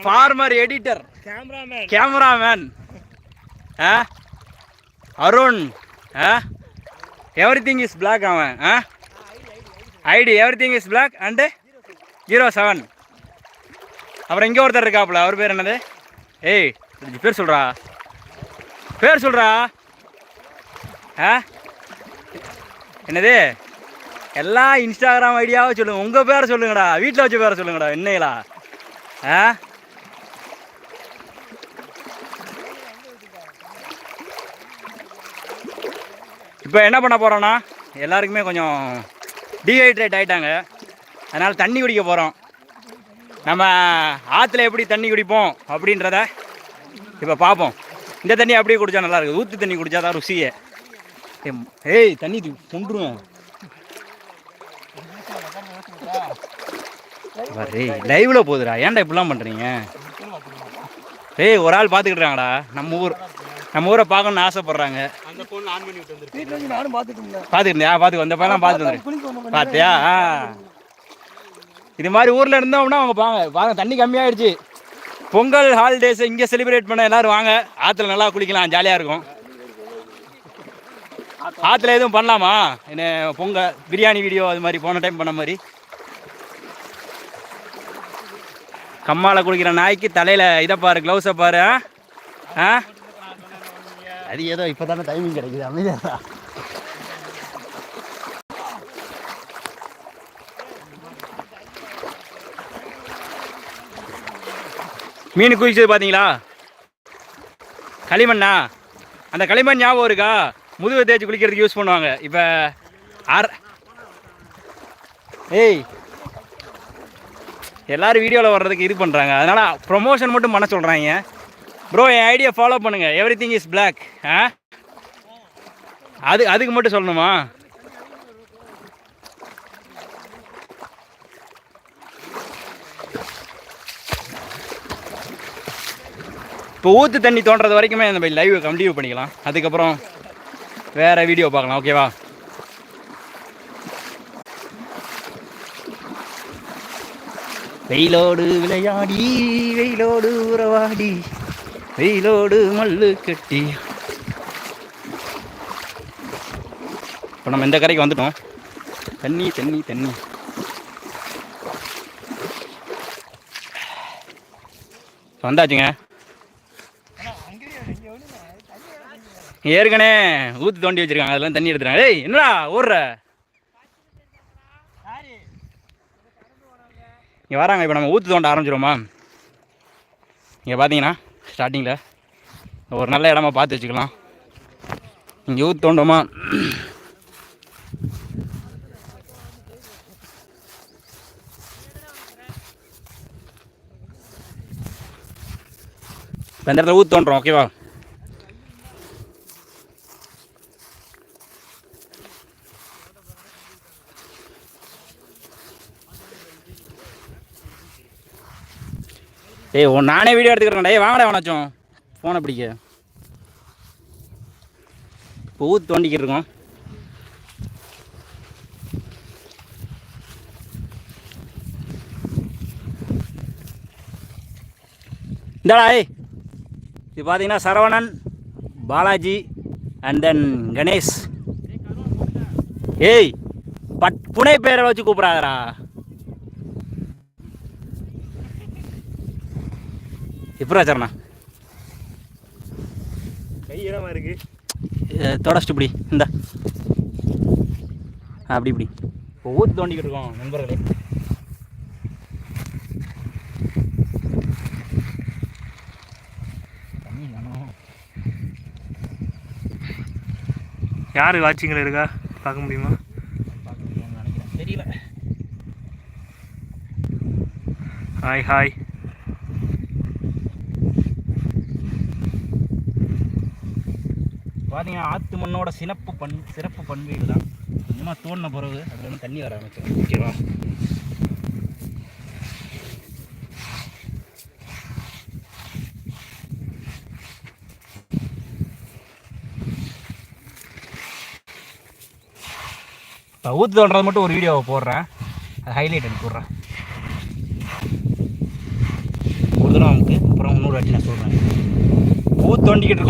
Farmer editor cameraman cameraman ஆ? அருண் ஆ? Everything is black அவன் ஆ? ID everything is black and zero seven அப்புறம் இங்கே ஒருத்தர் இருக்காப்புல அவர் பேர் என்னது? ஏய் பேர் சொல்கிறா பேர் சொல்கிறா ஆ? என்னது? எல்லா இன்ஸ்டாகிராம் ஐடியாவும் சொல்லுங்கள் உங்கள் பேரை சொல்லுங்கடா. வீட்டில் வச்ச பேரை சொல்லுங்கடா என்னைகளா ஆ? இப்போ என்ன பண்ண போகிறோன்னா எல்லாருக்குமே கொஞ்சம் டீஹைட்ரேட் ஆகிட்டாங்க அதனால் தண்ணி குடிக்க போகிறோம் நம்ம ஆற்றுல எப்படி தண்ணி குடிப்போம் அப்படின்றத இப்போ பார்ப்போம் இந்த தண்ணி அப்படியே குடித்தா நல்லா ஊற்று தண்ணி குடித்தா தான் ருசியே. ஏய் தண்ணி கொண்டுருவேன் வரே லைவில் போகுதுடா ஏன்டா இப்படிலாம் பண்ணுறீங்க ஏய் ஒரு ஆள் பார்த்துக்கிட்டுறாங்கடா நம்ம ஊர் நம்ம ஊரை பார்க்கணுன்னு ஆசைப்பட்றாங்க. அந்த ஃபோன் ஆன் பண்ணி விட்டு வந்துருக்கு வீட்டில் வச்சு நானும் பார்த்துட்டு இருந்தேன். பார்த்துக்கிட்டியா பார்த்து வந்த பையன் பார்த்து வந்துரு. குளிக்க வந்தோம் பார்த்தியா ஆ. இது மாதிரி ஊரில் இருந்தோம்னா அவங்க பாங்க பாருங்க தண்ணி கம்மியாயிடுச்சு. பொங்கல் ஹாலிடேஸ் இங்கே செலிப்ரேட் பண்ண எல்லாரும் வாங்க. ஆற்றுல நல்லா குளிக்கலாம் ஜாலியாக இருக்கும். ஆற்றுல எதுவும் பண்ணலாமா? என்ன பொங்கல் பிரியாணி வீடியோ அது மாதிரி போன டைம் பண்ண மாதிரி. கம்மால குளிக்கிற நாய்க்கு தலையில் இதை பாரு க்ளவுஸை பாரு ஆ? அது ஏதோ இப்போ தானே டைமிங் கிடைக்குது அமைதியாக மீன் குதிச்சது பார்த்தீங்களா? களிமண்ணா? அந்த களிமண் ஞாபகம் இருக்கா? முதுகு தேய்ச்சி குளிக்கிறதுக்கு யூஸ் பண்ணுவாங்க. இப்போ ஆர் ஏய் எல்லாரும் வீடியோவில் வர்றதுக்கு இது பண்ணுறாங்க அதனால் ப்ரொமோஷன் மட்டும் பண்ண சொல்கிறாங்க ப்ரோ என் ஐடியா ஃபாலோ பண்ணுங்கள் எவ்ரி திங் இஸ் பிளாக் ஆ? அது அதுக்கு மட்டும் சொல்லணுமா? இப்போ ஊற்று தண்ணி தோன்றது வரைக்குமே இந்த லைவ் கண்டினியூ பண்ணிக்கலாம். அதுக்கப்புறம் வேறு வீடியோ பார்க்கலாம் ஓகேவா வெயிலோடு விளையாடி வெயிலோடு உறவாடி வெயிலோடு மல்லு கட்டி. இப்போ நம்ம இந்த கரைக்கு வந்துட்டோம். தண்ணி தண்ணி தண்ணி. வந்தாச்சுங்க. ஏற்கனவே ஊத்து தோண்டி வச்சிருக்காங்க அதெல்லாம் தண்ணி எடுத்துறாங்க ஏய் என்னடா ஓடுற? இங்கே வராங்க இப்போ நம்ம ஊற்று தோண்ட ஆரம்பிச்சிருவோமா? இங்கே பார்த்தீங்கன்னா ஸ்டார்டிங்கில் ஒரு நல்ல இடமா பார்த்து வச்சுக்கலாம். இங்கே ஊற்று தோண்டோமா? இப்போ இந்த இடத்துல ஊற்று தோண்டுறோம் ஓகேவா ஏய் உன் நானே வீடியோ எடுத்துக்கிறேன் ஏய் வாங்கடா வேணாச்சும் ஃபோனை பிடிக்க. இப்போ ஊத்து தோண்டிக்கிட்டு இருக்கோம். இந்தாடா ஏய். இது பார்த்தீங்கன்னா சரவணன் பாலாஜி அண்ட் தென் கணேஷ். ஏய் பட் புனை பேரை வச்சு கூப்பிடாதரா எப்படா சரணா. கை ஈரமா இருக்கு? தொடச்சிட்டு இப்படி இந்த. அப்படி இப்படி. இப்போ ஊத்து தோண்டிக்கிட்டு இருக்கோம் நண்பர்களே. யார் வாட்சிங்கில் இருக்கா? பார்க்க முடியுமா? பார்க்க முடியும்னு நினைக்கிறேன். தெரியல. ஹாய் ஹாய் பார்த்தீங்கன்னா ஆற்று மண்ணோட சிறப்பு பண் சிறப்பு பண்பு தான் கொஞ்சமாக தோண்டின பிறகு அதில் வந்து தண்ணி வர ஆரம்பிச்சிடும். ஓகேவா? இப்போ ஊற்று தோன்றது மட்டும் ஒரு வீடியோவை போடுறேன். அது ஹைலைட் எனக்கு ஒரு கொடுத்துரும் நமக்கு அப்புறம் இன்னொரு வாட்டி நான் சொல்கிறேன் ஊற்று தோண்டிக்கிட்டு